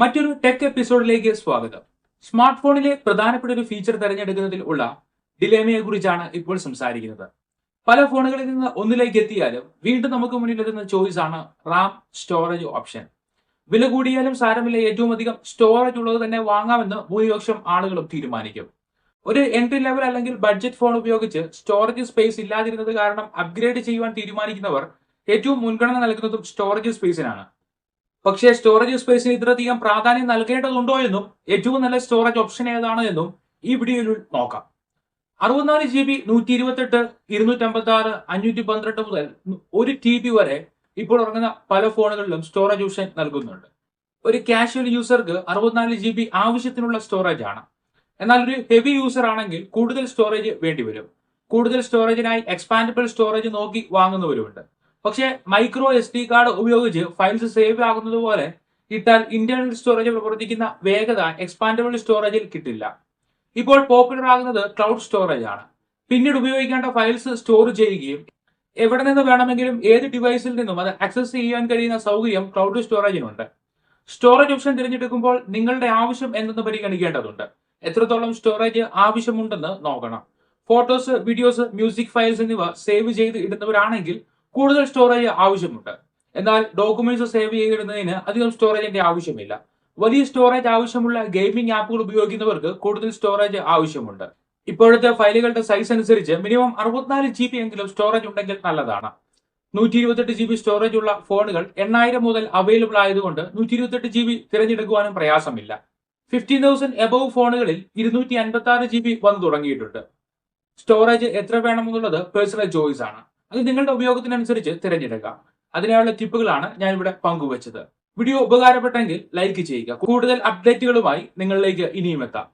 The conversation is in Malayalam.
മറ്റൊരു ടെക് എപ്പിസോഡിലേക്ക് സ്വാഗതം. സ്മാർട്ട് ഫോണിലെ പ്രധാനപ്പെട്ട ഒരു ഫീച്ചർ തിരഞ്ഞെടുക്കുന്നതിൽ ഉള്ള ഡിലേമയെ കുറിച്ചാണ് ഇപ്പോൾ സംസാരിക്കുന്നത്. പല ഫോണുകളിൽ നിന്ന് ഒന്നിലേക്ക് എത്തിയാലും വീണ്ടും നമുക്ക് മുന്നിൽ എത്തുന്ന ചോയ്സ് ആണ് റാം സ്റ്റോറേജ് ഓപ്ഷൻ വില കൂടിയാലും സാരമില്ല ഏറ്റവും അധികം സ്റ്റോറേജ് ഉള്ളത് തന്നെ വാങ്ങാമെന്ന് ഭൂരിപക്ഷം ആളുകളും തീരുമാനിക്കും. ഒരു എൻട്രി ലെവൽ അല്ലെങ്കിൽ ബഡ്ജറ്റ് ഫോൺ ഉപയോഗിച്ച് സ്റ്റോറേജ് സ്പേസ് ഇല്ലാതിരുന്നത് കാരണം അപ്ഗ്രേഡ് ചെയ്യുവാൻ തീരുമാനിക്കുന്നവർ ഏറ്റവും മുൻഗണന നൽകുന്നതും സ്റ്റോറേജ് സ്പേസിനാണ് പക്ഷേ സ്റ്റോറേജ് സ്പേസിന് ഇത്രയധികം പ്രാധാന്യം നൽകേണ്ടതുണ്ടോ എന്നും ഏറ്റവും നല്ല സ്റ്റോറേജ് ഓപ്ഷൻ ഏതാണ് എന്നും ഈ വീഡിയോയിൽ നോക്കാം. അറുപത്തിനാല് ജി ബി നൂറ്റി ഇരുപത്തെട്ട് ഇരുന്നൂറ്റി അമ്പത്തി ആറ് അഞ്ഞൂറ്റി പന്ത്രണ്ട് മുതൽ ഒരു ടി ബി വരെ ഇപ്പോൾ ഇറങ്ങുന്ന പല ഫോണുകളിലും സ്റ്റോറേജ് ഓപ്ഷൻ നൽകുന്നുണ്ട്. ഒരു കാഷ്വൽ യൂസർക്ക് അറുപത്തിനാല് ജി ബി ആവശ്യത്തിനുള്ള സ്റ്റോറേജ് ആണ്. എന്നാൽ ഒരു ഹെവി യൂസർ ആണെങ്കിൽ കൂടുതൽ സ്റ്റോറേജ് വേണ്ടിവരും. കൂടുതൽ സ്റ്റോറേജിനായി എക്സ്പാൻഡബിൾ സ്റ്റോറേജ് നോക്കി വാങ്ങുന്നവരുമുണ്ട്. പക്ഷേ മൈക്രോ എസ് ഡി കാർഡ് ഉപയോഗിച്ച് ഫയൽസ് സേവ് ആകുന്നത് പോലെ ഇട്ടാൽ ഇന്റേണൽ സ്റ്റോറേജ് പ്രവർത്തിക്കുന്ന വേഗത എക്സ്പാൻഡബിൾ സ്റ്റോറേജിൽ കിട്ടില്ല. ഇപ്പോൾ പോപ്പുലർ ആകുന്നത് ക്ലൗഡ് സ്റ്റോറേജ് ആണ്. പിന്നീട് ഉപയോഗിക്കേണ്ട ഫയൽസ് സ്റ്റോർ ചെയ്യുകയും എവിടെ നിന്ന് വേണമെങ്കിലും ഏത് ഡിവൈസിൽ നിന്നും അത് ആക്സസ് ചെയ്യാൻ കഴിയുന്ന സൗകര്യം ക്ലൗഡ് സ്റ്റോറേജിനുണ്ട് സ്റ്റോറേജ് ഓപ്ഷൻ തിരഞ്ഞെടുക്കുമ്പോൾ നിങ്ങളുടെ ആവശ്യം എന്തെന്ന് പരിഗണിക്കേണ്ടതുണ്ട്. എത്രത്തോളം സ്റ്റോറേജ് ആവശ്യമുണ്ടെന്ന് നോക്കണം. ഫോട്ടോസ് വീഡിയോസ് മ്യൂസിക് ഫയൽസ് എന്നിവ സേവ് ചെയ്ത് ഇടുന്നവരാണെങ്കിൽ കൂടുതൽ സ്റ്റോറേജ് ആവശ്യമുണ്ട്. എന്നാൽ ഡോക്യുമെന്റ്സ് സേവ് ചെയ്തിടുന്നതിന് അധികം സ്റ്റോറേജിന്റെ ആവശ്യമില്ല. വലിയ സ്റ്റോറേജ് ആവശ്യമുള്ള ഗെയിമിംഗ് ആപ്പുകൾ ഉപയോഗിക്കുന്നവർക്ക് കൂടുതൽ സ്റ്റോറേജ് ആവശ്യമുണ്ട്. ഇപ്പോഴത്തെ ഫയലുകളുടെ സൈസ് അനുസരിച്ച് മിനിമം അറുപത്തിനാല് ജി ബി എങ്കിലും സ്റ്റോറേജ് ഉണ്ടെങ്കിൽ നല്ലതാണ്. നൂറ്റി ഇരുപത്തെട്ട് ജി ബി സ്റ്റോറേജ് ഉള്ള ഫോണുകൾ എണ്ണായിരം മുതൽ അവൈലബിൾ ആയതുകൊണ്ട് നൂറ്റി ഇരുപത്തെട്ട് ജി ബി തിരഞ്ഞെടുക്കുവാനും പ്രയാസമില്ല. ഫിഫ്റ്റീൻ തൗസൻഡ് എബവ് ഫോണുകളിൽ ഇരുന്നൂറ്റി അൻപത്തി ആറ് ജി ബി വന്നു തുടങ്ങിയിട്ടുണ്ട്. സ്റ്റോറേജ് എത്ര വേണമെന്നുള്ളത് പേഴ്സണൽ ചോയ്സ് ആണ്. അത് നിങ്ങളുടെ ഉപയോഗത്തിനനുസരിച്ച് തിരഞ്ഞെടുക്കാം. അതിനായുള്ള ടിപ്പുകളാണ് ഞാൻ ഇവിടെ പങ്കുവച്ചത്. വീഡിയോ ഉപകാരപ്പെട്ടെങ്കിൽ ലൈക്ക് ചെയ്യുക. കൂടുതൽ അപ്ഡേറ്റുകളുമായി നിങ്ങളിലേക്ക് ഇനിയും എത്താം.